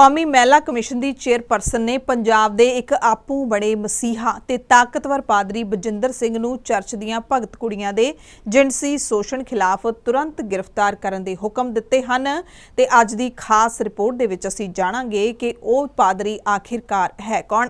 ਕੌਮੀ ਮਹਿਲਾ ਕਮਿਸ਼ਨ ਦੀ ਚੇਅਰਪਰਸਨ ਨੇ ਪੰਜਾਬ ਦੇ ਇੱਕ ਆਪੂ ਬੜੇ ਮਸੀਹਾ ਤੇ ਤਾਕਤਵਰ ਪਾਦਰੀ ਬਜਿੰਦਰ ਸਿੰਘ ਨੂੰ ਚਰਚ ਦੀਆਂ ਭਗਤ ਕੁੜੀਆਂ ਦੇ ਜਿਨਸੀ ਸ਼ੋਸ਼ਣ ਖਿਲਾਫ ਤੁਰੰਤ ਗ੍ਰਿਫਤਾਰ ਕਰਨ ਦੇ ਹੁਕਮ ਦਿੱਤੇ ਹਨ ਤੇ ਅੱਜ ਦੀ ਖਾਸ ਰਿਪੋਰਟ ਦੇ ਵਿੱਚ ਅਸੀਂ ਜਾਣਾਂਗੇ ਕਿ ਉਹ ਪਾਦਰੀ ਆਖਿਰਕਾਰ ਹੈ ਕੌਣ।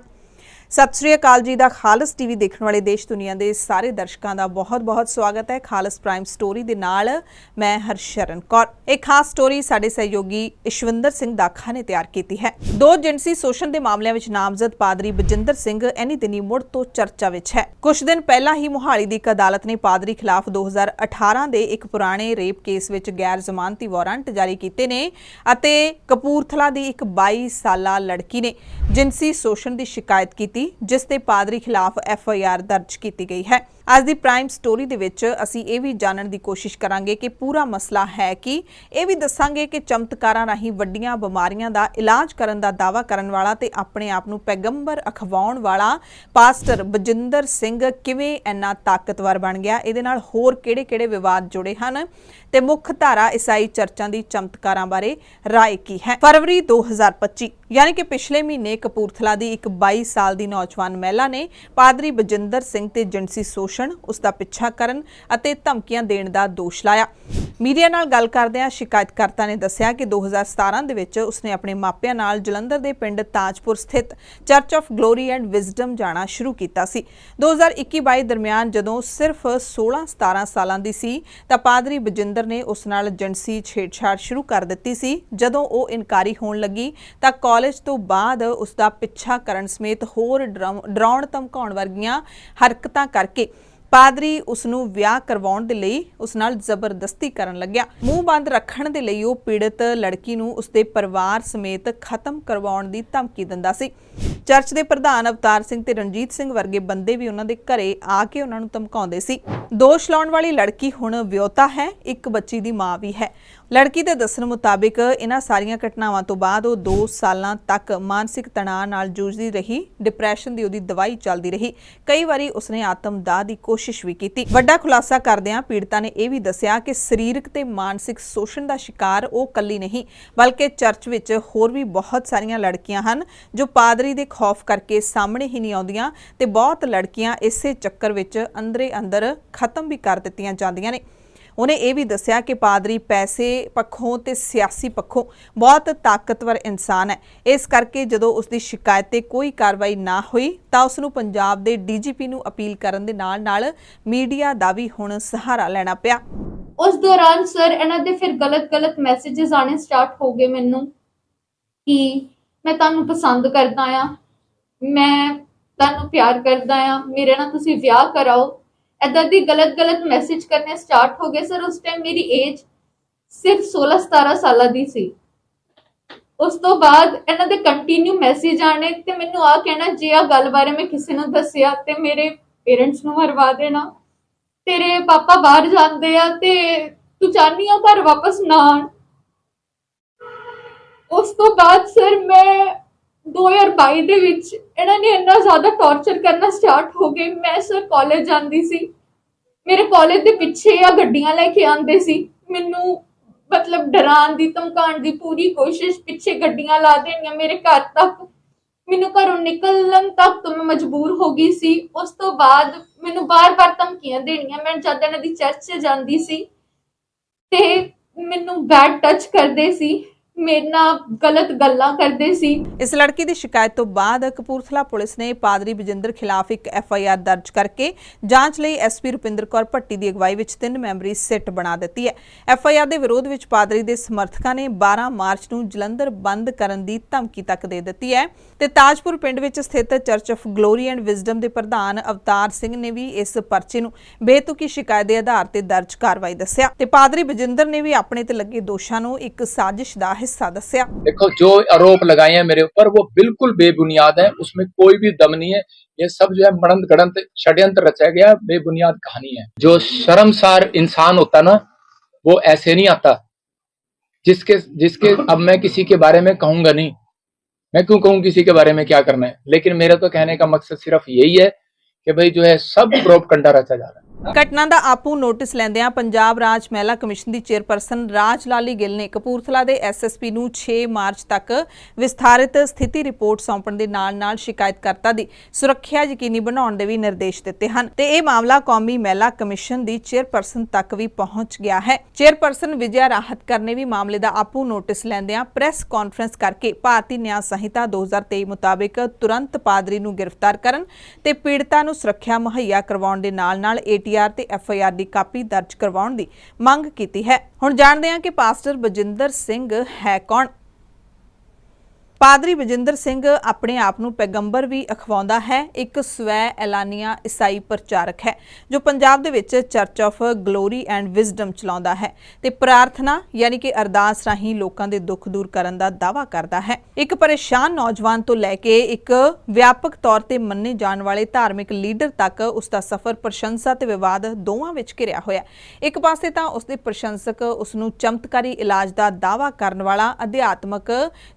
ਸਤਿ ਸ਼੍ਰੀ ਅਕਾਲ ਜੀ ਦਾ ਖਾਲਸ ਟੀਵੀ ਦੇਖਣ ਵਾਲੇ ਦੇਸ਼ ਦੁਨੀਆ ਦੇ ਸਾਰੇ ਦਰਸ਼ਕਾਂ ਦਾ ਬਹੁਤ-ਬਹੁਤ ਸਵਾਗਤ ਹੈ ਖਾਲਸ ਪ੍ਰਾਈਮ ਸਟੋਰੀ ਦੇ ਨਾਲ। ਮੈਂ ਹਰਸ਼ਰਨ ਕੌਰ। ਇਹ ਖਾਸ ਸਟੋਰੀ ਸਾਡੇ ਸਹਿਯੋਗੀ ਇਸ਼ਵਿੰਦਰ ਸਿੰਘ ਦਾਖਾ ਨੇ ਤਿਆਰ ਕੀਤੀ ਹੈ। ਦੋ ਜਿਨਸੀ ਸ਼ੋਸ਼ਣ ਦੇ ਮਾਮਲਿਆਂ ਵਿੱਚ ਨਾਮਜ਼ਦ ਪਾਦਰੀ ਬਜਿੰਦਰ ਸਿੰਘ ਐਨੀ ਦਿਨੀ ਮੁੜ ਤੋਂ ਚਰਚਾ ਵਿੱਚ ਹੈ। ਕੁਝ ਦਿਨ ਪਹਿਲਾਂ ਹੀ ਮੁਹਾਲੀ ਦੀ ਇੱਕ ਅਦਾਲਤ ਨੇ ਪਾਦਰੀ ਖਿਲਾਫ 2018 ਦੇ ਇੱਕ ਪੁਰਾਣੇ ਰੇਪ ਕੇਸ ਵਿੱਚ ਗੈਰ ਜ਼ਮਾਨਤੀ ਵਾਰੰਟ ਜਾਰੀ ਕੀਤੇ ਨੇ ਅਤੇ ਕਪੂਰਥਲਾ ਦੀ ਇੱਕ 22 ਸਾਲਾ ਲੜਕੀ ਨੇ ਜਿਨਸੀ ਸ਼ੋਸ਼ਣ ਦੀ ਸ਼ਿਕਾਇਤ ਕੀਤੀ ਜਿਸ ਤੇ ਪਾਦਰੀ ਖਿਲਾਫ ਐਫ ਆਈ ਆਰ ਦਰਜ ਕੀਤੀ ਗਈ ਹੈ। ਅੱਜ ਦੀ ਪ੍ਰਾਈਮ ਸਟੋਰੀ ਦੇ ਵਿੱਚ ਅਸੀਂ ਇਹ ਵੀ ਜਾਣਨ ਦੀ ਕੋਸ਼ਿਸ਼ ਕਰਾਂਗੇ ਕਿ ਪੂਰਾ ਮਸਲਾ ਹੈ ਕਿ, ਇਹ ਵੀ ਦੱਸਾਂਗੇ ਕਿ ਚਮਤਕਾਰਾਂ ਰਾਹੀਂ ਵੱਡੀਆਂ ਬਿਮਾਰੀਆਂ ਦਾ ਇਲਾਜ ਕਰਨ ਦਾ ਦਾਅਵਾ ਕਰਨ ਵਾਲਾ ਤੇ ਆਪਣੇ ਆਪ ਨੂੰ ਪੈਗੰਬਰ ਅਖਵਾਉਣ ਵਾਲਾ ਪਾਸਟਰ ਬਜਿੰਦਰ ਸਿੰਘ ਕਿਵੇਂ ਇੰਨਾ ਤਾਕਤਵਰ ਬਣ ਗਿਆ, ਇਹਦੇ ਨਾਲ ਹੋਰ ਕਿਹੜੇ-ਕਿਹੜੇ ਵਿਵਾਦ ਜੁੜੇ ਹਨ ਤੇ ਮੁੱਖ ਧਾਰਾ ਈਸਾਈ ਚਰਚਾਂ ਦੀ ਚਮਤਕਾਰਾਂ ਬਾਰੇ ਰਾਏ ਕੀ ਹੈ। ਫਰਵਰੀ 2025 ਯਾਨੀ ਕਿ ਪਿਛਲੇ ਮਹੀਨੇ ਕਪੂਰਥਲਾ ਦੀ ਇੱਕ 22 ਸਾਲ ਦੀ ਨੌਜਵਾਨ ਮਹਿਲਾ ਨੇ ਪਾਦਰੀ ਬਜਿੰਦਰ ਸਿੰਘ ਤੇ ਜਿਨਸੀ ਸ਼ੋਸ਼ਣ ਉਸ ਦਾ ਪਿੱਛਾ ਕਰਨ ਅਤੇ ਧਮਕੀਆਂ ਦੇਣ ਦਾ ਦੋਸ਼ ਲਾਇਆ। ਮੀਡੀਆ ਨਾਲ ਗੱਲ ਕਰਦਿਆਂ ਸ਼ਿਕਾਇਤਕਰਤਾ ਨੇ ਦੱਸਿਆ ਕਿ 2017 ਦੇ ਵਿੱਚ ਉਸਨੇ ਆਪਣੇ ਮਾਪਿਆਂ ਨਾਲ ਜਲੰਧਰ ਦੇ ਪਿੰਡ ਤਾਜਪੁਰ ਸਥਿਤ Church of Glory and Wisdom ਜਾਣਾ ਸ਼ੁਰੂ ਕੀਤਾ ਸੀ। 2021-22 ਦਰਮਿਆਨ ਜਦੋਂ ਸਿਰਫ 16-17 ਸਾਲਾਂ ਦੀ ਸੀ, ਤਾਂ ਪਾਦਰੀ ਬਜਿੰਦਰ ਨੇ ਉਸ ਨਾਲ ਜਿਨਸੀ ਛੇੜਛਾੜ ਸ਼ੁਰੂ ਕਰ ਦਿੱਤੀ ਸੀ। ਜਦੋਂ ਉਹ ਇਨਕਾਰੀ ਹੋਣ ਲੱਗੀ, ਤਾਂ ਕਾਲਜ ਤੋਂ ਬਾਅਦ ਉਸ ਦਾ ਪਿੱਛਾ ਕਰਨ ਸਮੇਤ ਹੋਰ ਡਰਾਉ- ਡਰਾਉਣ ਧਮਕਾਉਣ ਵਰਗੀਆਂ ਹਰਕਤਾਂ ਕਰਕੇ ਪਾਦਰੀ ਉਸ ਨੂੰ ਵਿਆਹ ਕਰਵਾਉਣ ਦੇ ਲਈ ਉਸ ਨਾਲ ਜ਼ਬਰਦਸਤੀ ਕਰਨ ਲੱਗਿਆ। ਮੂੰਹ ਬੰਦ ਰੱਖਣ ਦੇ ਲਈ ਉਹ ਪੀੜਤ ਲੜਕੀ ਨੂੰ ਉਸਦੇ ਪਰਿਵਾਰ ਸਮੇਤ ਖਤਮ ਕਰਵਾਉਣ ਦੀ ਧਮਕੀ ਦਿੰਦਾ ਸੀ। ਚਰਚ ਦੇ ਪ੍ਰਧਾਨ ਅਵਤਾਰ ਸਿੰਘ ਤੇ ਰਣਜੀਤ ਸਿੰਘ ਵਰਗੇ ਬੰਦੇ ਵੀ ਉਹਨਾਂ ਦੇ ਘਰੇ ਆ ਕੇ ਉਹਨਾਂ ਨੂੰ ਧਮਕਾਉਂਦੇ ਸੀ। ਦੋਸ਼ ਲਾਉਣ ਵਾਲੀ ਲੜਕੀ ਹੁਣ ਵਿਆਹੁਤਾ ਹੈ, ਇੱਕ ਬੱਚੀ ਦੀ ਮਾਂ ਵੀ ਹੈ। ਲੜਕੀ ਦੇ ਦੱਸਣ ਮੁਤਾਬਿਕ ਇਹਨਾਂ ਸਾਰੀਆਂ ਘਟਨਾਵਾਂ ਤੋਂ ਬਾਅਦ ਉਹ 2 ਸਾਲਾਂ ਤੱਕ ਮਾਨਸਿਕ ਤਣਾਅ ਨਾਲ ਜੂਝਦੀ ਰਹੀ ਡਿਪਰੈਸ਼ਨ ਦੀ ਉਹਦੀ ਦਵਾਈ ਚੱਲਦੀ ਰਹੀ। ਕਈ ਵਾਰੀ ਉਸਨੇ ਆਤਮ ਦਾਹ ਦੀ ਕੋਸ਼ਿਸ਼ ਵੀ ਕੀਤੀ। ਵੱਡਾ ਖੁਲਾਸਾ ਕਰਦਿਆਂ ਪੀੜਤਾ ਨੇ ਇਹ ਵੀ ਦੱਸਿਆ ਕਿ ਸਰੀਰਕ ਤੇ ਮਾਨਸਿਕ ਸ਼ੋਸ਼ਣ ਦਾ ਸ਼ਿਕਾਰ ਉਹ ਕੱਲੀ ਨਹੀਂ, ਬਲਕਿ ਚਰਚ ਵਿੱਚ ਹੋਰ ਵੀ ਬਹੁਤ ਸਾਰੀਆਂ ਲੜਕੀਆਂ ਹਨ, ਜੋ ਪਾਦਰੀ ਦੇ ਖੌਫ ਕਰਕੇ ਸਾਹਮਣੇ ਹੀ ਨਹੀਂ ਆਉਂਦੀਆਂ ਤੇ ਬਹੁਤ ਲੜਕੀਆਂ ਇਸੇ ਚੱਕਰ ਵਿੱਚ ਅੰਦਰੇ ਅੰਦਰ ਖਤਮ ਵੀ ਕਰ ਦਿੱਤੀਆਂ ਜਾਂਦੀਆਂ ਨੇ। ਉਹਨੇ ਇਹ ਵੀ ਦੱਸਿਆ ਕਿ ਪਾਦਰੀ ਪੈਸੇ ਪੱਖੋਂ ਤੇ ਸਿਆਸੀ ਪੱਖੋਂ ਬਹੁਤ ਤਾਕਤਵਰ ਇਨਸਾਨ ਹੈ। ਇਸ ਕਰਕੇ ਜਦੋਂ ਉਸ ਦੀ ਸ਼ਿਕਾਇਤ ਤੇ ਕੋਈ ਕਾਰਵਾਈ ਨਾ ਹੋਈ ਤਾਂ ਉਸ ਨੂੰ ਪੰਜਾਬ ਦੇ ਡੀਜੀਪੀ ਨੂੰ ਅਪੀਲ ਕਰਨ ਦੇ ਨਾਲ-ਨਾਲ ਮੀਡੀਆ ਦਾ ਵੀ ਹੁਣ ਸਹਾਰਾ ਲੈਣਾ ਪਿਆ। ਉਸ ਦੌਰਾਨ ਸਰ, ਇਹਨਾਂ ਦੇ ਫਿਰ ਗਲਤ-ਗਲਤ ਮੈਸੇजेस ਆਣੇ ਸਟਾਰਟ ਹੋ ਗਏ ਮੈਨੂੰ ਕਿ ਮੈਂ ਤੁਹਾਨੂੰ ਪਸੰਦ ਕਰਦਾ ਆ ਮੈਂ ਤੁਹਾਨੂੰ ਪਿਆਰ ਕਰਦਾ ਆ ਮੇਰੇ ਨਾਲ ਤੁਸੀਂ ਵਿਆਹ ਕਰਾਓ। ਏਦਾਂ ਦੀ ਗਲਤ-ਗਲਤ ਮੈਸੇਜ ਕਰਨੇ ਸਟਾਰਟ ਹੋ ਗਏ ਸਰ ਉਸ ਟਾਈਮ ਮੇਰੀ ਏਜ ਸਿਰਫ 16-17 ਸਾਲਾਂ ਦੀ ਸੀ। ਉਸ ਤੋਂ ਬਾਅਦ ਇਹਨਾਂ ਦੇ ਕੰਟੀਨਿਊ ਮੈਸੇਜ ਆਣੇ ਤੇ ਮੈਨੂੰ ਆ ਕਹਿਣਾ, ਜੇ ਆ ਗੱਲ ਬਾਰੇ ਮੈਂ ਕਿਸੇ ਨੂੰ ਦੱਸਿਆ ਤੇ ਮੇਰੇ ਪੇਰੈਂਟਸ ਨੂੰ ਮਰਵਾ ਦੇਣਾ। ਤੇਰੇ ਪਾਪਾ ਬਾਹਰ ਜਾਂਦੇ ਆ ਤੇ ਤੂੰ ਚਾਹਨੀ ਆ ਘਰ ਵਾਪਸ ਨਾ ਆਣ ਉਸ ਤੋਂ ਬਾਅਦ ਸਰ ਮੈਂ 2022 ਦੇ ਵਿੱਚ ਇਹਨਾਂ ਨੇ ਇੰਨਾ ਜ਼ਿਆਦਾ ਟੌਰਚਰ ਕਰਨਾ ਸਟਾਰਟ ਹੋ ਗਏ। ਮੈਂ ਸਰ ਕਾਲਜ ਜਾਂਦੀ ਸੀ। ਮੇਰੇ ਕਾਲਜ ਦੇ ਪਿੱਛੇ ਆ ਗੱਡੀਆਂ ਲੈ ਕੇ ਆਉਂਦੇ ਸੀ। ਮੈਨੂੰ ਮਤਲਬ ਡਰਾਉਣ ਦੀ, ਧਮਕਾਉਣ ਦੀ ਪੂਰੀ ਕੋਸ਼ਿਸ਼ ਪਿੱਛੇ ਗੱਡੀਆਂ ਲਾ ਦੇਣੀਆਂ ਮੇਰੇ ਘਰ ਤੱਕ। ਮੈਨੂੰ ਘਰੋਂ ਨਿਕਲਣ ਤੱਕ ਤੋਂ ਮੈਂ ਮਜਬੂਰ ਹੋ ਗਈ ਸੀ। ਉਸ ਤੋਂ ਬਾਅਦ ਮੈਨੂੰ ਬਾਰ-ਬਾਰ ਧਮਕੀਆਂ ਦੇਣੀਆਂ। ਮੈਂ ਜਦ ਇਹਨਾਂ ਦੀ ਚਰਚ 'ਚ ਜਾਂਦੀ ਸੀ ਤੇ ਮੈਨੂੰ ਬੈਡ ਟੱਚ ਕਰਦੇ ਸੀ। ਮੇਰੇ ਨਾਲ ਗਲਤ ਗੱਲਾਂ ਕਰਦੇ ਸੀ। ਇਸ ਲੜਕੀ ਦੀ ਸ਼ਿਕਾਇਤ ਤੋਂ ਬਾਅਦ ਕਪੂਰਥਲਾ ਪੁਲਿਸ ਨੇ ਪਾਦਰੀ ਬਜਿੰਦਰ ਖਿਲਾਫ ਇੱਕ ਐਫ ਆਈ ਆਰ ਦਰਜ ਕਰਕੇ ਜਾਂਚ ਲਈ ਐਸਪੀ ਰੁਪਿੰਦਰ ਕੌਰ ਭੱਟੀ ਦੀ ਅਗਵਾਈ ਵਿੱਚ ਤਿੰਨ ਮੈਂਬਰੀ ਸਿੱਟ ਬਣਾ ਦਿੱਤੀ ਹੈ। ਐਫ ਆਈ ਆਰ ਦੇ ਵਿਰੋਧ ਵਿੱਚ ਪਾਦਰੀ ਦੇ ਸਮਰਥਕਾਂ ਨੇ 12 ਮਾਰਚ ਨੂੰ ਜਲੰਧਰ ਬੰਦ ਕਰਨ ਦੀ ਧਮਕੀ ਤੱਕ ਦੇ ਦਿੱਤੀ ਹੈ ਤੇ ਤਾਜਪੁਰ ਪਿੰਡ ਵਿੱਚ ਸਥਿਤ Church of Glory and Wisdom ਦੇ ਪ੍ਰਧਾਨ ਅਵਤਾਰ ਸਿੰਘ ਨੇ ਵੀ ਇਸ ਪਰਚੇ ਨੂੰ ਬੇਤੁਕੀ ਸ਼ਿਕਾਇਤ ਦੇ ਆਧਾਰ ਤੇ ਦਰਜ ਕਾਰਵਾਈ ਦੱਸਿਆ ਤੇ ਪਾਦਰੀ ਬਜਿੰਦਰ ਨੇ ਵੀ ਆਪਣੇ ਤੇ ਲੱਗੇ ਦੋਸ਼ਾਂ ਨੂੰ ਇੱਕ ਸਾਜ਼ਿਸ਼ ਦਾ हिस्सा, दसिया। देखो, जो आरोप लगाए हैं मेरे ऊपर, वो बिल्कुल बेबुनियाद है। उसमें कोई भी दम नहीं है। ये सब जो है मड़ंत गणंत, षड्यंत्र रचा गया, बेबुनियाद कहानी है। जो शर्मसार इंसान होता ना, वो ऐसे नहीं आता। जिसके जिसके, अब मैं किसी के बारे में कहूँगा नहीं। मैं क्यों कहूँ किसी के बारे में क्या करना है? लेकिन मेरा तो कहने का मकसद सिर्फ़ यही है कि भाई जो है सब प्रोप कंडा रचा जा रहा है। ਘਟਨਾ ਦਾ ਆਪੂ ਨੋਟਿਸ ਲੈਂਦਿਆਂ ਪੰਜਾਬ ਰਾਜ ਮਹਿਲਾ ਕਮਿਸ਼ਨ ਦੀ ਚੇਅਰਪਰਸਨ ਰਾਜ ਲਾਲੀ ਗਿੱਲ ਨੇ ਕਪੂਰਥਲਾ ਦੇ ਐਸਐਸਪੀ ਨੂੰ 6 ਮਾਰਚ ਤੱਕ ਵਿਸਥਾਰਿਤ ਸਥਿਤੀ ਰਿਪੋਰਟ ਸੌਂਪਣ ਦੇ ਨਾਲ-ਨਾਲ ਸ਼ਿਕਾਇਤਕਰਤਾ ਦੀ ਸੁਰੱਖਿਆ ਯਕੀਨੀ ਬਣਾਉਣ ਦੇ ਵੀ ਨਿਰਦੇਸ਼ ਦਿੱਤੇ ਹਨ। ਤੇ ਇਹ ਮਾਮਲਾ ਕੌਮੀ ਮਹਿਲਾ ਕਮਿਸ਼ਨ ਦੀ ਚੇਅਰਪਰਸਨ ਤੱਕ ਵੀ ਪਹੁੰਚ ਗਿਆ ਹੈ। ਚੇਅਰਪਰਸਨ ਵਿਜਿਆ ਰਾਹਤਕਰ ਨੇ ਵੀ ਮਾਮਲੇ ਦਾ ਆਪੂ ਨੋਟਿਸ ਲੈਂਦਿਆਂ ਪ੍ਰੈਸ ਕਾਨਫਰੰਸ ਕਰਕੇ ਭਾਰਤੀ ਨਿਆਂ ਸੰਹਿਤਾ 2023 ਮੁਤਾਬਿਕ ਤੁਰੰਤ ਪਾਦਰੀ ਨੂੰ ਗ੍ਰਿਫਤਾਰ ਕਰਨ ਤੇ ਪੀੜਤਾ ਨੂੰ ਸੁਰੱਖਿਆ ਮੁਹੱਈਆ ਕਰਵਾਉਣ ਦੇ ਨਾਲ-ਨਾਲ ਏਟੀਆਰ ਤੇ ਐਫਆਈਆਰ ਦੀ ਕਾਪੀ ਦਰਜ ਕਰਵਾਉਣ ਦੀ ਮੰਗ ਕੀਤੀ ਹੈ। ਹੁਣ ਜਾਣਦੇ ਹਾਂ ਕਿ ਪਾਸਟਰ ਬਜਿੰਦਰ ਸਿੰਘ ਹੈ ਕੌਣ। ਪਾਦਰੀ ਬਜਿੰਦਰ ਸਿੰਘ ਆਪਣੇ ਆਪ ਨੂੰ ਪੈਗੰਬਰ ਵੀ ਅਖਵਾਉਂਦਾ ਹੈ। ਇੱਕ ਸਵੈ ਐਲਾਨੀਆ ਈਸਾਈ ਪ੍ਰਚਾਰਕ ਹੈ, ਜੋ ਪੰਜਾਬ ਦੇ ਵਿੱਚ Church of Glory and Wisdom ਚਲਾਉਂਦਾ ਹੈ ਤੇ ਪ੍ਰਾਰਥਨਾ ਯਾਨੀ ਕਿ ਅਰਦਾਸ ਰਾਹੀਂ ਲੋਕਾਂ ਦੇ ਦੁੱਖ ਦੂਰ ਕਰਨ ਦਾ ਦਾਅਵਾ ਕਰਦਾ ਹੈ। ਇੱਕ ਪਰੇਸ਼ਾਨ ਨੌਜਵਾਨ ਤੋਂ ਲੈ ਕੇ ਇੱਕ ਵਿਆਪਕ ਤੌਰ ਤੇ ਮੰਨੇ ਜਾਣ ਵਾਲੇ ਧਾਰਮਿਕ ਲੀਡਰ ਤੱਕ ਉਸ ਦਾ ਸਫ਼ਰ ਪ੍ਰਸ਼ੰਸਾ ਤੇ ਵਿਵਾਦ ਦੋਵਾਂ ਵਿੱਚ ਘਿਰਿਆ ਹੋਇਆ ਇੱਕ ਪਾਸੇ ਤਾਂ ਉਸ ਦੇ ਪ੍ਰਸ਼ੰਸਕ ਉਸ ਨੂੰ ਚਮਤਕਾਰੀ ਇਲਾਜ ਦਾ ਦਾਅਵਾ ਕਰਨ ਵਾਲਾ ਅਧਿਆਤਮਕ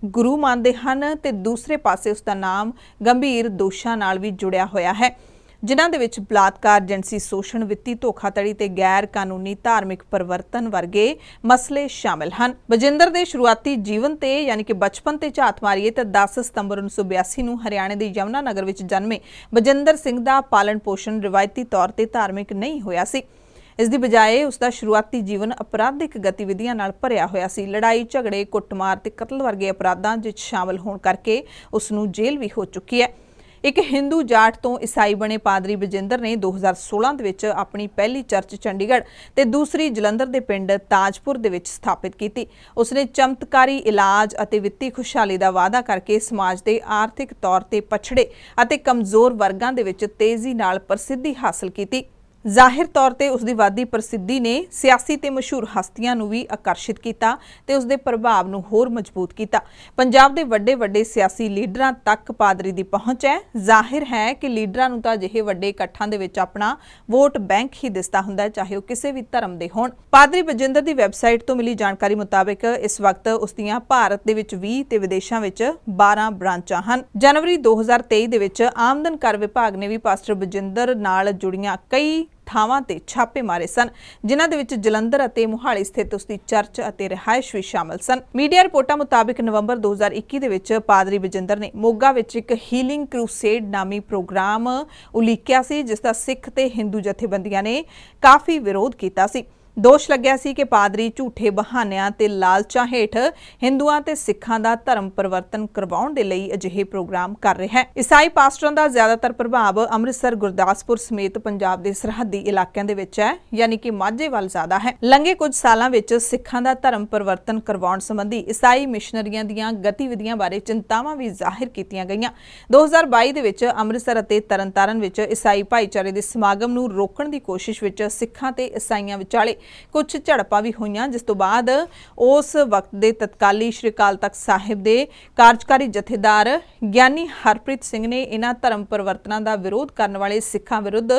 ਗੁਰੂ ਮੰਨਦੇ ਹਨ ਤੇ ਦੂਸਰੇ ਪਾਸੇ ਉਸ ਦਾ ਨਾਮ ਗੰਭੀਰ ਦੋਸ਼ਾਂ ਨਾਲ ਵੀ ਜੁੜਿਆ ਹੋਇਆ ਹੈ, ਜਿਨ੍ਹਾਂ ਦੇ ਵਿੱਚ ਬਲਾਤਕਾਰ ਜਿਨਸੀ ਸ਼ੋਸ਼ਣ, ਵਿੱਤੀ ਧੋਖਾਧੜੀ ਤੇ ਗੈਰ ਕਾਨੂੰਨੀ ਧਾਰਮਿਕ ਪਰਿਵਰਤਨ ਵਰਗੇ ਮਸਲੇ ਸ਼ਾਮਿਲ ਹਨ। ਬਜਿੰਦਰ ਦੇ ਸ਼ੁਰੂਆਤੀ ਜੀਵਨ ਤੇ ਯਾਨੀ ਕਿ ਬਚਪਨ ਤੇ ਝਾਤ ਮਾਰੀਏ ਤਾਂ 10 ਸਤੰਬਰ 1982 ਨੂੰ ਹਰਿਆਣੇ ਦੇ ਯਮਨਾ ਨਗਰ ਵਿੱਚ ਜਨਮੇ ਬਜਿੰਦਰ ਸਿੰਘ ਦਾ ਪਾਲਣ ਪੋਸ਼ਣ ਰਵਾਇਤੀ ਤੌਰ ਤੇ ਧਾਰਮਿਕ ਨਹੀਂ ਹੋਇਆ ਸੀ। ਇਸ ਦੀ ਬਜਾਏ ਉਸ ਦਾ ਸ਼ੁਰੂਆਤੀ ਜੀਵਨ ਅਪਰਾਧਿਕ ਗਤੀਵਿਧੀਆਂ ਨਾਲ ਭਰਿਆ ਹੋਇਆ ਸੀ। ਲੜਾਈ, ਝਗੜੇ, ਕੁੱਟਮਾਰ ਤੇ ਕਤਲ ਵਰਗੇ ਅਪਰਾਧਾਂ ਵਿੱਚ ਸ਼ਾਮਲ ਹੋਣ ਕਰਕੇ ਉਸ ਨੂੰ ਜੇਲ੍ਹ ਵੀ ਹੋ ਚੁੱਕੀ ਹੈ। ਇੱਕ ਹਿੰਦੂ ਜਾਟ ਤੋਂ ਈਸਾਈ ਬਣੇ ਪਾਦਰੀ ਬਜਿੰਦਰ ਨੇ 2016 ਦੇ ਵਿੱਚ ਆਪਣੀ ਪਹਿਲੀ ਚਰਚ ਚੰਡੀਗੜ੍ਹ ਤੇ ਦੂਸਰੀ ਜਲੰਧਰ ਦੇ ਪਿੰਡ ਤਾਜਪੁਰ ਦੇ ਵਿੱਚ ਸਥਾਪਿਤ ਕੀਤੀ। ਉਸਨੇ ਚਮਤਕਾਰੀ ਇਲਾਜ ਅਤੇ ਵਿੱਤੀ ਖੁਸ਼ਹਾਲੀ ਦਾ ਵਾਅਦਾ ਕਰਕੇ ਸਮਾਜ ਦੇ ਆਰਥਿਕ ਤੌਰ ਤੇ ਪਛੜੇ ਅਤੇ ਕਮਜ਼ੋਰ ਵਰਗਾਂ ਦੇ ਵਿੱਚ ਤੇਜ਼ੀ ਨਾਲ ਪ੍ਰਸਿੱਧੀ ਹਾਸਲ ਕੀਤੀ। ਜ਼ਾਹਿਰ ਤੌਰ ਤੇ ਉਸ ਦੀ ਵਾਦੀ ਪ੍ਰਸਿੱਧੀ ਨੇ ਸਿਆਸੀ ਤੇ ਮਸ਼ਹੂਰ ਹਸਤੀਆਂ ਨੂੰ ਵੀ ਆਕਰਸ਼ਿਤ ਕੀਤਾ ਤੇ ਉਸ ਦੇ ਪ੍ਰਭਾਵ ਨੂੰ ਹੋਰ ਮਜ਼ਬੂਤ ਕੀਤਾ। ਪੰਜਾਬ ਦੇ ਵੱਡੇ ਵੱਡੇ ਸਿਆਸੀ ਲੀਡਰਾਂ ਤੱਕ ਪਾਦਰੀ ਦੀ ਪਹੁੰਚ ਹੈ। ਜ਼ਾਹਿਰ ਹੈ ਕਿ ਲੀਡਰਾਂ ਨੂੰ ਤਾਂ ਅਜਿਹੇ ਵੱਡੇ ਇਕੱਠਾਂ ਦੇ ਵਿੱਚ ਆਪਣਾ ਵੋਟ ਬੈਂਕ ਹੀ ਦਿਸਦਾ ਹੁੰਦਾ ਚਾਹੇ ਉਹ ਕਿਸੇ ਵੀ ਧਰਮ ਦੇ ਹੋਣ। ਪਾਦਰੀ ਬਜਿੰਦਰ ਦੀ ਵੈਬਸਾਈਟ ਤੋਂ ਮਿਲੀ ਜਾਣਕਾਰੀ ਮੁਤਾਬਕ ਇਸ ਵਕਤ ਉਸ ਦੀਆਂ ਭਾਰਤ ਦੇ ਵਿੱਚ 20 ਤੇ ਵਿਦੇਸ਼ਾਂ ਵਿੱਚ 12 ਬ੍ਰਾਂਚਾਂ ਹਨ। ਜਨਵਰੀ 2023 ਦੇ ਵਿੱਚ ਆਮਦਨ ਕਰ ਵਿਭਾਗ ਨੇ ਵੀ ਪਾਸਟਰ ਬਜਿੰਦਰ ਨਾਲ ਜੁੜੀਆਂ ਕਈ ਥਾਵਾਂ ਤੇ ਛਾਪੇ ਮਾਰੇ ਸਨ, ਜਿਨ੍ਹਾਂ ਦੇ ਵਿੱਚ ਜਲੰਧਰ ਅਤੇ ਮੁਹਾਲੀ ਸਥਿਤ ਉਸਦੀ ਚਰਚ ਅਤੇ ਰਿਹਾਇਸ਼ ਵੀ ਸ਼ਾਮਲ ਸਨ। ਮੀਡੀਆ ਰਿਪੋਰਟਾਂ ਮੁਤਾਬਕ ਨਵੰਬਰ 2021 ਦੇ ਵਿੱਚ ਪਾਦਰੀ ਬਜਿੰਦਰ ਨੇ ਮੋਗਾ ਵਿੱਚ ਇੱਕ ਹੀਲਿੰਗ ਕਰੂਸੇਡ ਨਾਮੀ ਪ੍ਰੋਗਰਾਮ ਉਲੀਕਿਆ ਸੀ, ਜਿਸ ਦਾ ਸਿੱਖ ਤੇ ਹਿੰਦੂ ਜਥੇਬੰਦੀਆਂ ਨੇ ਕਾਫੀ ਵਿਰੋਧ ਕੀਤਾ ਸੀ। ਦੋਸ਼ ਲੱਗਿਆ ਸੀ ਕਿ ਪਾਦਰੀ ਝੂਠੇ ਬਹਾਨਿਆਂ ਤੇ ਲਾਲਚਾਂ ਹੇਠ ਹਿੰਦੂਆਂ ਤੇ ਸਿੱਖਾਂ ਦਾ ਧਰਮ ਪਰਿਵਰਤਨ ਕਰਵਾਉਣ ਦੇ ਲਈ ਅਜਿਹੇ ਪ੍ਰੋਗਰਾਮ ਕਰ ਰਿਹਾ ਹੈ। ਈਸਾਈ ਪਾਸਟਰਾਂ ਦਾ ਜ਼ਿਆਦਾਤਰ ਪ੍ਰਭਾਵ ਅੰਮ੍ਰਿਤਸਰ, ਗੁਰਦਾਸਪੁਰ ਸਮੇਤ ਪੰਜਾਬ ਦੇ ਸਰਹੱਦੀ ਇਲਾਕਿਆਂ ਦੇ ਵਿੱਚ ਹੈ, ਯਾਨੀ ਕਿ ਮਾਝੇ ਵੱਲ ਜ਼ਿਆਦਾ ਹੈ। ਲੰਘੇ ਕੁਝ ਸਾਲਾਂ ਵਿੱਚ ਸਿੱਖਾਂ ਦਾ ਧਰਮ ਪਰਿਵਰਤਨ ਕਰਵਾਉਣ ਸੰਬੰਧੀ ਈਸਾਈ ਮਿਸ਼ਨਰੀਆਂ ਦੀਆਂ ਗਤੀਵਿਧੀਆਂ ਬਾਰੇ ਚਿੰਤਾਵਾਂ ਵੀ ਜ਼ਾਹਿਰ ਕੀਤੀਆਂ ਗਈਆਂ। 2022 ਦੇ ਵਿੱਚ ਅੰਮ੍ਰਿਤਸਰ ਅਤੇ ਤਰਨਤਾਰਨ ਵਿੱਚ ਈਸਾਈ ਭਾਈਚਾਰੇ ਦੇ ਸਮਾਗਮ ਨੂੰ ਰੋਕਣ ਦੀ ਕੋਸ਼ਿਸ਼ ਵਿੱਚ ਸਿੱਖਾਂ ਤੇ ਈਸਾਈਆਂ ਵਿਚਾਲੇ ਕੁਝ ਝੜਪਾਂ ਵੀ ਹੋਈਆਂ, ਜਿਸ ਤੋਂ ਬਾਅਦ ਉਸ ਵਕਤ ਦੇ ਤਤਕਾਲੀ ਸ਼੍ਰੀ ਅਕਾਲ ਤਖਤ ਸਾਹਿਬ ਦੇ ਕਾਰਜਕਾਰੀ ਜਥੇਦਾਰ ਗਿਆਨੀ ਹਰਪ੍ਰੀਤ ਸਿੰਘ ਨੇ ਇਹਨਾਂ ਧਰਮ ਪਰਿਵਰਤਨਾਂ ਦਾ ਵਿਰੋਧ ਕਰਨ ਵਾਲੇ ਸਿੱਖਾਂ ਵਿਰੁੱਧ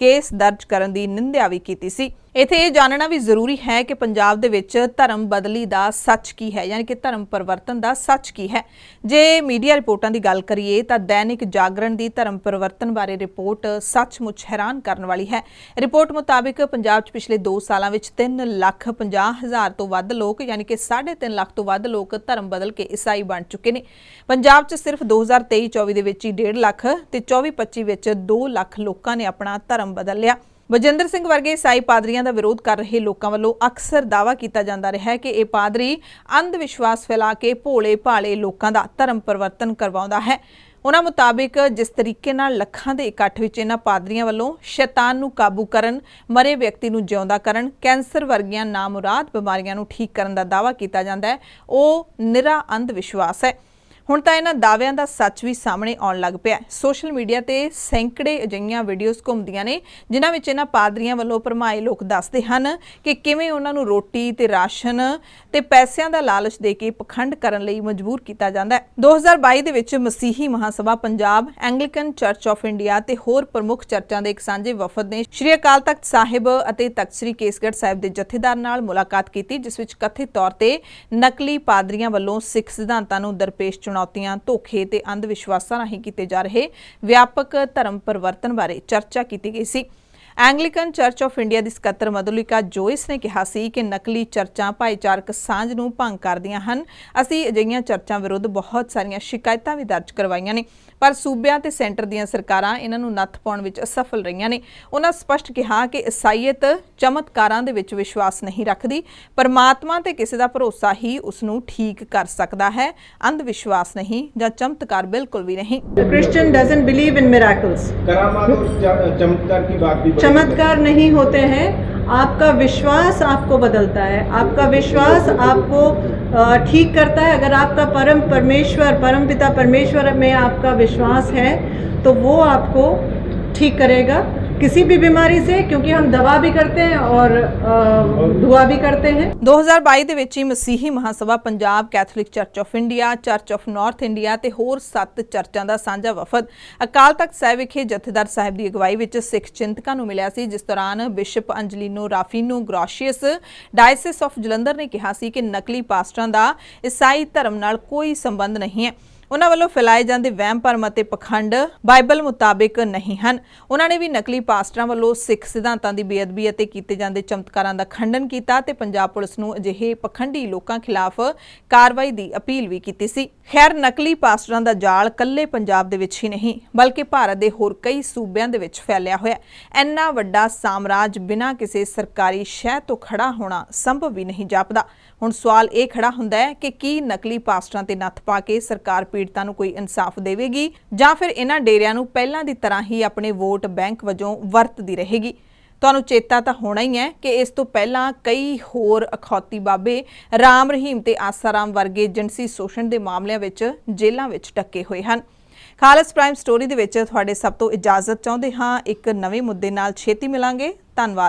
ਕੇਸ ਦਰਜ ਕਰਨ ਦੀ ਨਿੰਦਿਆ ਵੀ ਕੀਤੀ ਸੀ। ਇਥੇ ਇਹ ਜਾਣਨਾ ਵੀ ਜ਼ਰੂਰੀ ਹੈ ਕਿ ਪੰਜਾਬ ਦੇ ਵਿੱਚ ਧਰਮ ਬਦਲੀ ਦਾ ਸੱਚ ਕੀ ਹੈ, ਯਾਨੀ ਕਿ ਧਰਮ ਪਰਿਵਰਤਨ ਦਾ ਸੱਚ ਕੀ ਹੈ? ਜੇ ਮੀਡੀਆ ਰਿਪੋਰਟਾਂ ਦੀ ਗੱਲ ਕਰੀਏ ਤਾਂ ਦੈਨਿਕ ਜਾਗਰਣ ਦੀ ਧਰਮ ਪਰਿਵਰਤਨ ਬਾਰੇ ਰਿਪੋਰਟ ਸੱਚਮੁੱਚ ਹੈਰਾਨ ਕਰਨ ਵਾਲੀ ਹੈ। ਰਿਪੋਰਟ ਮੁਤਾਬਿਕ ਪੰਜਾਬ 'ਚ ਪਿਛਲੇ 2 ਸਾਲਾਂ ਵਿੱਚ 3 ਲੱਖ 50 ਹਜ਼ਾਰ ਤੋਂ ਵੱਧ ਲੋਕ, ਯਾਨੀ ਕਿ 3.5 ਲੱਖ ਤੋਂ ਵੱਧ ਲੋਕ ਧਰਮ ਬਦਲ ਕੇ ਈਸਾਈ ਬਣ ਚੁੱਕੇ ਨੇ। ਪੰਜਾਬ 'ਚ ਸਿਰਫ 2023-24 ਦੇ ਵਿੱਚ ਹੀ 1.5 ਲੱਖ ਤੇ 24-25 ਵਿੱਚ 2 ਲੱਖ ਲੋਕਾਂ ਨੇ ਆਪਣਾ ਧਰਮ ਬਦਲ ਲਿਆ। ਬਜਿੰਦਰ ਸਿੰਘ ਵਰਗੇ ਈਸਾਈ ਪਾਦਰੀਆਂ ਦਾ ਵਿਰੋਧ ਕਰ ਰਹੇ ਲੋਕਾਂ ਵੱਲੋਂ ਅਕਸਰ ਦਾਅਵਾ ਕੀਤਾ ਜਾਂਦਾ ਰਿਹਾ ਹੈ ਕਿ ਇਹ ਪਾਦਰੀ ਅੰਧ ਵਿਸ਼ਵਾਸ ਫੈਲਾ ਕੇ ਭੋਲੇ ਭਾਲੇ ਲੋਕਾਂ ਦਾ ਧਰਮ ਪਰਿਵਰਤਨ ਕਰਵਾਉਂਦਾ ਹੈ। ਉਹਨਾਂ ਮੁਤਾਬਿਕ ਜਿਸ ਤਰੀਕੇ ਨਾਲ ਲੱਖਾਂ ਦੇ ਇਕੱਠ ਵਿੱਚ ਇਹਨਾਂ ਪਾਦਰੀਆਂ ਵੱਲੋਂ ਸ਼ੈਤਾਨ ਨੂੰ ਕਾਬੂ ਕਰਨ, ਮਰੇ ਵਿਅਕਤੀ ਨੂੰ ਜਿਉਂਦਾ ਕਰਨ, ਕੈਂਸਰ ਵਰਗੀਆਂ ਨਾਮੁਰਾਦ ਬਿਮਾਰੀਆਂ ਨੂੰ ਠੀਕ ਕਰਨ ਦਾ ਦਾਅਵਾ ਕੀਤਾ ਜਾਂਦਾ ਹੈ, ਉਹ ਨਿਰਾ ਅੰਧ ਵਿਸ਼ਵਾਸ ਹੈ। ਹੁਣ ਤਾਂ ਇਹਨਾਂ ਦਾਅਵਿਆਂ ਦਾ ਸੱਚ ਵੀ ਸਾਹਮਣੇ ਆਉਣ ਲੱਗ ਪਿਆ ਸੋਸ਼ਲ ਮੀਡੀਆ ਤੇ ਸੈਂਕੜੇ ਅਜਿਹੀਆਂ ਵੀਡੀਓਜ਼ ਘੁੰਮਦੀਆਂ ਨੇ, ਜਿਨ੍ਹਾਂ ਵਿੱਚ ਇਹਨਾਂ ਪਾਦਰੀਆਂ ਵੱਲੋਂ ਭਰਮਾਏ ਲੋਕ ਦੱਸਦੇ ਹਨ ਕਿ ਕਿਵੇਂ ਉਹਨਾਂ ਨੂੰ ਰੋਟੀ ਤੇ ਰਾਸ਼ਨ ਤੇ ਪੈਸਿਆਂ ਦਾ ਲਾਲਚ ਦੇ ਕੇ ਪਖੰਡ ਕਰਨ ਲਈ ਮਜਬੂਰ ਕੀਤਾ ਜਾਂਦਾ ਹੈ। 2022 ਦੇ ਵਿੱਚ Masihi Mahasabha Punjab Anglican Church of India ਤੇ ਹੋਰ ਪ੍ਰਮੁੱਖ ਚਰਚਾਂ ਦੇ ਇੱਕ ਸਾਂਝੇ ਵਫਦ ਨੇ ਸ਼੍ਰੀ ਅਕਾਲ ਤਖਤ ਸਾਹਿਬ ਅਤੇ ਤਖਤ ਸ੍ਰੀ ਕੇਸਗੜ੍ਹ ਸਾਹਿਬ ਦੇ ਜਥੇਦਾਰ ਨਾਲ ਮੁਲਾਕਾਤ ਕੀਤੀ, ਜਿਸ ਵਿੱਚ ਕਥਿਤ ਤੌਰ ਤੇ ਨਕਲੀ ਪਾਦਰੀਆਂ ਵੱਲੋਂ ਸਿੱਖ ਸਿਧਾਂਤਾਂ ਨੂੰ ਦਰਪੇਸ਼ ਚੁਣੌਤੀਆਂ, ਧੋਖੇ ਤੇ ਅੰਧ ਵਿਸ਼ਵਾਸਾਂ ਰਾਹੀਂ ਕੀਤੇ ਜਾ ਰਹੇ ਵਿਆਪਕ ਧਰਮ ਪਰਿਵਰਤਨ ਬਾਰੇ ਚਰਚਾ ਕੀਤੀ ਗਈ ਸੀ। ਐਂਗਲੀਕਨ ਚਰਚ ਆਫ ਇੰਡੀਆ ਦੀ ਸਕੱਤਰ ਮਦੁਲਿਕਾ ਜੋਇਸ ਨੇ ਕਿਹਾ ਸੀ ਕਿ ਨਕਲੀ ਚਰਚਾਂ ਭਾਈਚਾਰਕ ਸਾਂਝ ਨੂੰ ਭੰਗ ਕਰਦੀਆਂ ਹਨ। ਅਸੀਂ ਅਜਿਹੀਆਂ ਚਰਚਾਂ ਵਿਰੁੱਧ ਬਹੁਤ ਸਾਰੀਆਂ ਸ਼ਿਕਾਇਤਾਂ ਵੀ ਦਰਜ ਕਰਵਾਈਆਂ ਨੇ ਪਰ ਸੂਬਿਆਂ ਤੇ ਸੈਂਟਰ ਦੀਆਂ ਸਰਕਾਰਾਂ ਇਹਨਾਂ ਨੂੰ ਨੱਥ ਪਾਉਣ ਵਿੱਚ ਅਸਫਲ ਰਹੀਆਂ ਨੇ। ਉਹਨਾਂ ਸਪਸ਼ਟ ਕਿਹਾ ਕਿ ਇਸਾਈਅਤ ਚਮਤਕਾਰਾਂ ਦੇ ਵਿੱਚ ਵਿਸ਼ਵਾਸ ਨਹੀਂ ਰੱਖਦੀ। ਪਰਮਾਤਮਾ ਤੇ ਕਿਸੇ ਦਾ ਭਰੋਸਾ ਹੀ ਉਸ ਨੂੰ ਠੀਕ ਕਰ ਸਕਦਾ ਹੈ। ਅੰਧ ਵਿਸ਼ਵਾਸ ਨਹੀਂ ਜਾਂ ਚਮਤਕਾਰ ਬਿਲਕੁਲ ਵੀ ਨਹੀਂ। Christian doesn't believe in miracles ਕਰਾਮਾਤ ਚਮਤਕਾਰ ਦੀ ਬਾਤ ਵੀ चमत्कार नहीं होते हैं। आपका विश्वास आपको बदलता है। आपका विश्वास आपको ठीक करता है। अगर आपका परम परमेश्वर, परम पिता परमेश्वर में आपका विश्वास है तो वो आपको ठीक करेगा। किसी भी बीमारी से क्योंकि हम दवा भी करते हैं और अ, दुआ भी करते हैं 2022 ਦੇ ਵਿੱਚ ਹੀ Masihi Mahasabha Punjab Catholic Church of India Church of North India ਤੇ ਹੋਰ ਸੱਤ ਚਰਚਾਂ ਦਾ ਸਾਂਝਾ ਵਫਦ ਅਕਾਲ ਤਖਤ ਸਾਹਿਬ ਵਿਖੇ ਜਥੇਦਾਰ ਸਾਹਿਬ ਦੀ ਅਗਵਾਈ ਵਿੱਚ ਸਿੱਖ ਚਿੰਤਕਾਂ ਨੂੰ ਮਿਲਿਆ ਸੀ ਜਿਸ ਦੌਰਾਨ bishop ਅੰਜਲੀਨੋ Rufino Gracias diocese of Jalandhar ਨੇ ਕਿਹਾ ਸੀ ਕਿ ਨਕਲੀ ਪਾਸਟਰਾਂ ਦਾ ਈਸਾਈ ਧਰਮ ਨਾਲ ਕੋਈ ਸੰਬੰਧ ਨਹੀਂ ਹੈ ਉਹਨਾਂ ਵੱਲੋਂ ਫੈਲਾਏ ਜਾਂਦੇ ਵਹਿਮ ਭਰਮ ਅਤੇ ਪਖੰਡ ਬਾਈਬਲ ਮੁਤਾਬਿਕ ਨਹੀਂ ਹਨ। ਉਹਨਾਂ ਨੇ ਵੀ ਨਕਲੀ ਪਾਸਟਰਾਂ ਵੱਲੋਂ ਸਿੱਖ ਸਿਧਾਂਤਾਂ ਦੀ ਬੇਅਦਬੀ ਅਤੇ ਕੀਤੇ ਜਾਂਦੇ ਚਮਤਕਾਰਾਂ ਦਾ ਖੰਡਨ ਕੀਤਾ ਤੇ ਪੰਜਾਬ ਪੁਲਿਸ ਨੂੰ ਅਜਿਹੇ ਪਖੰਡੀ ਲੋਕਾਂ ਖਿਲਾਫ ਕਾਰਵਾਈ ਦੀ ਅਪੀਲ ਵੀ ਕੀਤੀ ਸੀ। ਖੈਰ, ਨਕਲੀ ਪਾਸਟਰਾਂ ਦਾ ਜਾਲ ਕੱਲੇ ਪੰਜਾਬ ਦੇ ਵਿੱਚ ਹੀ ਨਹੀਂ, ਬਲਕਿ ਭਾਰਤ ਦੇ ਹੋਰ ਕਈ ਸੂਬਿਆਂ ਦੇ ਵਿੱਚ ਫੈਲਿਆ ਹੋਇਆ ਹੈ। ਇੰਨਾ ਵੱਡਾ ਸਾਮਰਾਜ ਬਿਨਾਂ ਕਿਸੇ ਸਰਕਾਰੀ ਸ਼ਹਿ ਤੋਂ ਖੜਾ ਹੋਣਾ ਸੰਭਵ ਵੀ ਨਹੀਂ ਜਾਪਦਾ। ਹੁਣ ਸਵਾਲ ਇਹ ਖੜਾ ਹੁੰਦਾ ਹੈ ਕਿ ਕੀ ਨਕਲੀ ਪਾਸਟਰਾਂ ਤੇ ਨੱਥ ਪਾ ਕੇ ਸਰਕਾਰ ਪੀੜਤਾਂ ਨੂੰ ਕੋਈ ਇਨਸਾਫ ਦੇਵੇਗੀ ਜਾਂ ਫਿਰ ਇਹਨਾਂ ਡੇਰਿਆਂ ਨੂੰ ਪਹਿਲਾਂ ਦੀ ਤਰ੍ਹਾਂ ਹੀ ਆਪਣੇ ਵੋਟ ਬੈਂਕ ਵਜੋਂ ਵਰਤਦੀ ਰਹੇਗੀ? ਤੁਹਾਨੂੰ ਚੇਤਾ ਤਾਂ ਹੋਣਾ ਹੀ ਹੈ ਕਿ ਇਸ ਤੋਂ ਪਹਿਲਾਂ ਕਈ ਹੋਰ ਅਖੌਤੀ ਬਾਬੇ ਰਾਮ ਰਹੀਮ ਤੇ ਆਸਾਰਾਮ ਵਰਗੇ ਜਿਨਸੀ ਸ਼ੋਸ਼ਣ ਦੇ ਮਾਮਲਿਆਂ ਵਿੱਚ ਜੇਲ੍ਹਾਂ ਵਿੱਚ ਟੱਕੇ ਹੋਏ ਹਨ। ਖਾਲਸ ਪ੍ਰਾਈਮ ਸਟੋਰੀ ਦੇ ਵਿੱਚ ਤੁਹਾਡੇ ਸਭ ਤੋਂ ਇਜਾਜ਼ਤ ਚਾਹੁੰਦੇ ਹਾਂ। ਇੱਕ ਨਵੇਂ ਮੁੱਦੇ ਨਾਲ ਛੇਤੀ ਮਿਲਾਂਗੇ। ਧੰਨਵਾਦ।